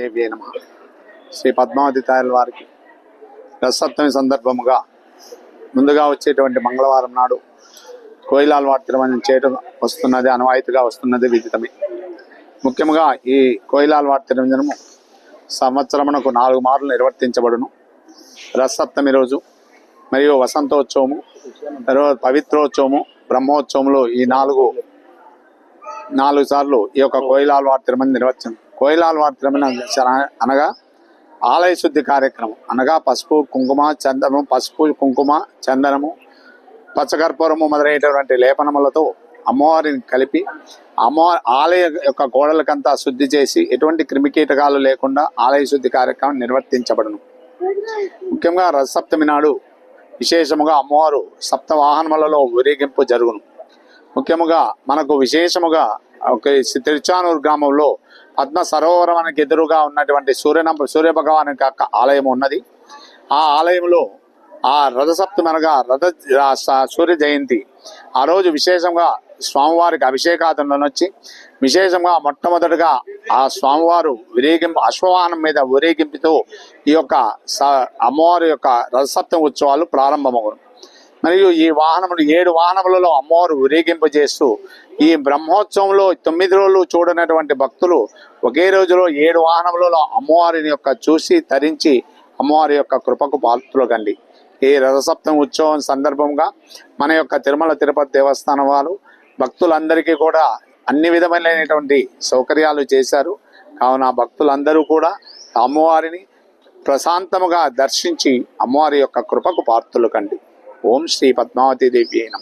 దేవి నమ. శ్రీ పద్మావతి తాయల వారికి రసప్తమి సందర్భముగా ముందుగా వచ్చేటువంటి మంగళవారం నాడు కోయిలాల వారి తిరుమణం చేయడం వస్తున్నది అనవాయితీగా వస్తున్నది విదితమే. ముఖ్యంగా ఈ కోయిలాల వారి సంవత్సరమునకు నాలుగు మార్లు నిర్వర్తించబడును. రసప్తమి రోజు మరియు వసంతోత్సవము తర్వాత పవిత్రోత్సవము బ్రహ్మోత్సవములు ఈ నాలుగు నాలుగు సార్లు ఈ యొక్క కోయిలాల వారి తిరుమల నిర్వచనం కోయిలాల వారి అనగా ఆలయ శుద్ధి కార్యక్రమం. అనగా పసుపు కుంకుమ చందనము పసుపు కుంకుమ చందనము పచ్చకర్పూరము మొదలైనటువంటి లేపనములతో అమ్మవారిని కలిపి అమ్మవారి ఆలయ యొక్క గోడలకంతా శుద్ధి చేసి ఎటువంటి క్రిమికీటకాలు లేకుండా ఆలయ శుద్ధి కార్యక్రమం నిర్వర్తించబడును. ముఖ్యంగా రథసప్తమి నాడు విశేషముగా అమ్మవారు సప్త వాహనములలో ఊరేగింపు జరుగును. ముఖ్యముగా మనకు విశేషముగా ఒక తిరుచానూరు గ్రామంలో పద్మ సరోవరానికి ఎదురుగా ఉన్నటువంటి సూర్యన సూర్య భగవాన్ యొక్క ఆలయం ఉన్నది. ఆ ఆలయంలో ఆ రథసప్తమి అనగా రథ స- సూర్య జయంతి. ఆ రోజు విశేషంగా స్వామివారికి అభిషేకాదులను వచ్చి విశేషంగా మొట్టమొదటిగా ఆ స్వామివారు ఊరేగింపు అశ్వవాహనం మీద ఊరేగింపుతో ఈ యొక్క స- అమ్మవారి యొక్క రథసప్తమి ఉత్సవాలు ప్రారంభమవును మరియు ఈ వాహనములు ఏడు వాహనములలో అమ్మవారు ఊరేగింపు చేస్తూ ఈ బ్రహ్మోత్సవంలో తొమ్మిది రోజులు చూడనటువంటి భక్తులు ఒకే రోజులో ఏడు వాహనములలో అమ్మవారిని యొక్క చూసి తరించి అమ్మవారి యొక్క కృపకు పాత్రలు కండి ఈ రథసప్తమి ఉత్సవం సందర్భంగా మన యొక్క తిరుమల తిరుపతి దేవస్థానం వారు భక్తులందరికీ కూడా అన్ని విధమైనటువంటి సౌకర్యాలు చేశారు. కావున భక్తులందరూ కూడా అమ్మవారిని ప్రశాంతముగా దర్శించి అమ్మవారి యొక్క కృపకు పాత్రలు కండి ఓం శ్రీ పద్మావతి దేవి నమ